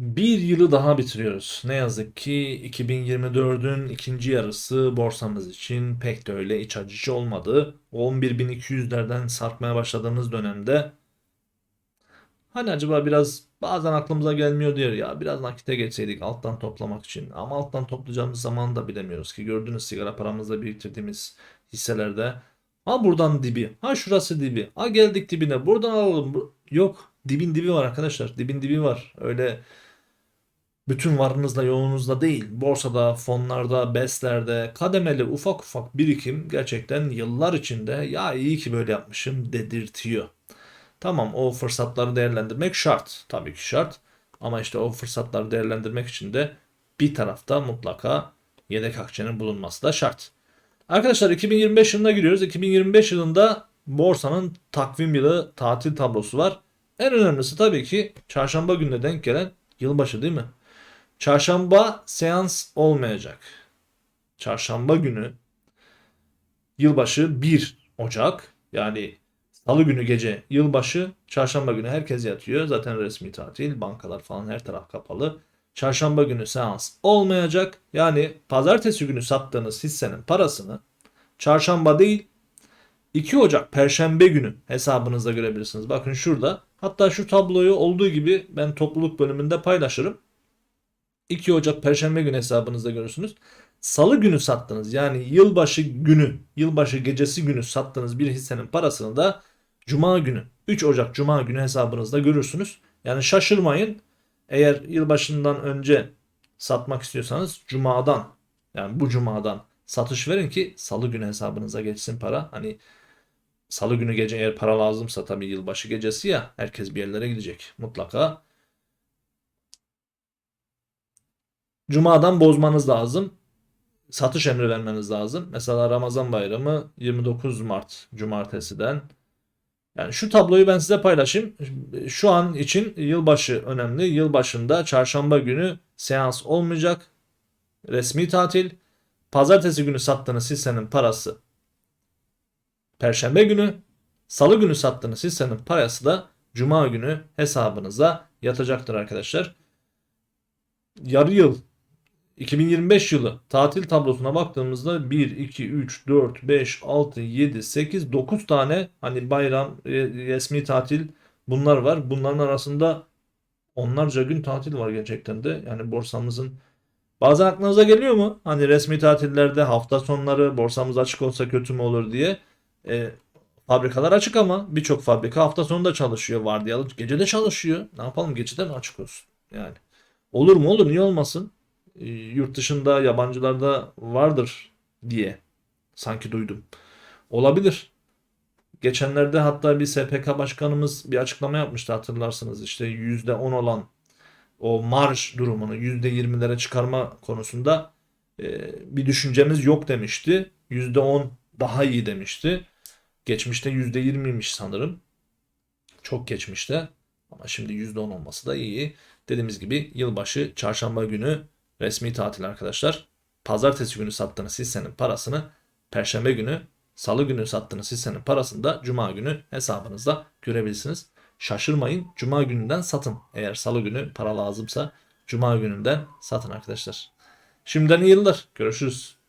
Bir yılı daha bitiriyoruz. Ne yazık ki 2024'ün ikinci yarısı borsamız için pek de öyle iç açıcı olmadı. 11.200'lerden sarkmaya başladığımız dönemde hani acaba biraz bazen aklımıza gelmiyor diyor ya biraz nakite geçseydik alttan toplamak için. Ama alttan toplayacağımız zaman da bilemiyoruz ki gördüğünüz sigara paramızla biriktirdiğimiz hisselerde ha buradan dibi ha şurası dibi ha geldik dibine buradan alalım. Yok dibin dibi var arkadaşlar dibin dibi var öyle bütün varınızla yoğununuzla değil, borsada, fonlarda, BES'lerde kademeli ufak ufak birikim gerçekten yıllar içinde ya iyi ki böyle yapmışım dedirtiyor. Tamam o fırsatları değerlendirmek şart. Tabii ki şart. Ama işte o fırsatları değerlendirmek için de bir tarafta mutlaka yedek akçenin bulunması da şart. Arkadaşlar 2025 yılına giriyoruz. 2025 yılında borsanın takvim yılı tatil tablosu var. En önemlisi tabii ki çarşamba gününe denk gelen yılbaşı değil mi? Çarşamba seans olmayacak. Çarşamba günü yılbaşı 1 Ocak yani salı günü gece yılbaşı çarşamba günü herkes yatıyor. Zaten resmi tatil bankalar falan her taraf kapalı. Çarşamba günü seans olmayacak. Yani pazartesi günü sattığınız hissenin parasını çarşamba değil 2 Ocak Perşembe günü hesabınızda görebilirsiniz. Bakın şurada. Hatta şu tabloyu olduğu gibi ben topluluk bölümünde paylaşırım. 2 Ocak Perşembe günü hesabınızda görürsünüz. Salı günü sattınız yani yılbaşı günü, yılbaşı gecesi günü sattığınız bir hissenin parasını da Cuma günü, 3 Ocak Cuma günü hesabınızda görürsünüz. Yani şaşırmayın. Eğer yılbaşından önce satmak istiyorsanız Cuma'dan yani bu Cuma'dan satış verin ki Salı günü hesabınıza geçsin para. Hani Salı günü gece eğer para lazımsa tabii yılbaşı gecesi ya herkes bir yerlere gidecek. Mutlaka Cuma'dan bozmanız lazım. Satış emri vermeniz lazım. Mesela Ramazan bayramı 29 Mart Cumartesi'den. Yani şu tabloyu ben size paylaşayım. Şu an için yılbaşı önemli. Yılbaşında çarşamba günü seans olmayacak. Resmi tatil. Pazartesi günü sattığınız hissenin parası Perşembe günü. Salı günü sattığınız hissenin parası da Cuma günü hesabınıza yatacaktır arkadaşlar. Yarı yıl 2025 yılı tatil tablosuna baktığımızda 1, 2, 3, 4, 5, 6, 7, 8, 9 tane hani bayram, e, resmi tatil bunlar var. Bunların arasında onlarca gün tatil var gerçekten de. Yani borsamızın bazen aklınıza geliyor mu? Hani resmi tatillerde hafta sonları borsamız açık olsa kötü mü olur diye. E, fabrikalar açık ama birçok fabrika hafta sonunda çalışıyor. Vardiyalı gece de çalışıyor. Ne yapalım gecede mi açık olsun? Yani olur mu olur niye olmasın? E, yurt dışında yabancılarda vardır diye sanki duydum. Olabilir. Geçenlerde hatta bir SPK başkanımız bir açıklama yapmıştı hatırlarsınız. İşte %10 olan o marj durumunu %20'lere çıkarma konusunda e, bir düşüncemiz yok demişti. %10 daha iyi demişti. Geçmişte %20'ymiş sanırım. Çok geçmişte. Ama şimdi %10 olması da iyi. Dediğimiz gibi yılbaşı çarşamba günü resmi tatil arkadaşlar. Pazartesi günü sattığınız hissenin parasını Perşembe günü, Salı günü sattığınız hissenin parasını da Cuma günü hesabınızda görebilirsiniz. Şaşırmayın. Cuma gününden satın. Eğer Salı günü para lazımsa Cuma gününden satın arkadaşlar. Şimdiden iyi yıllar. Görüşürüz.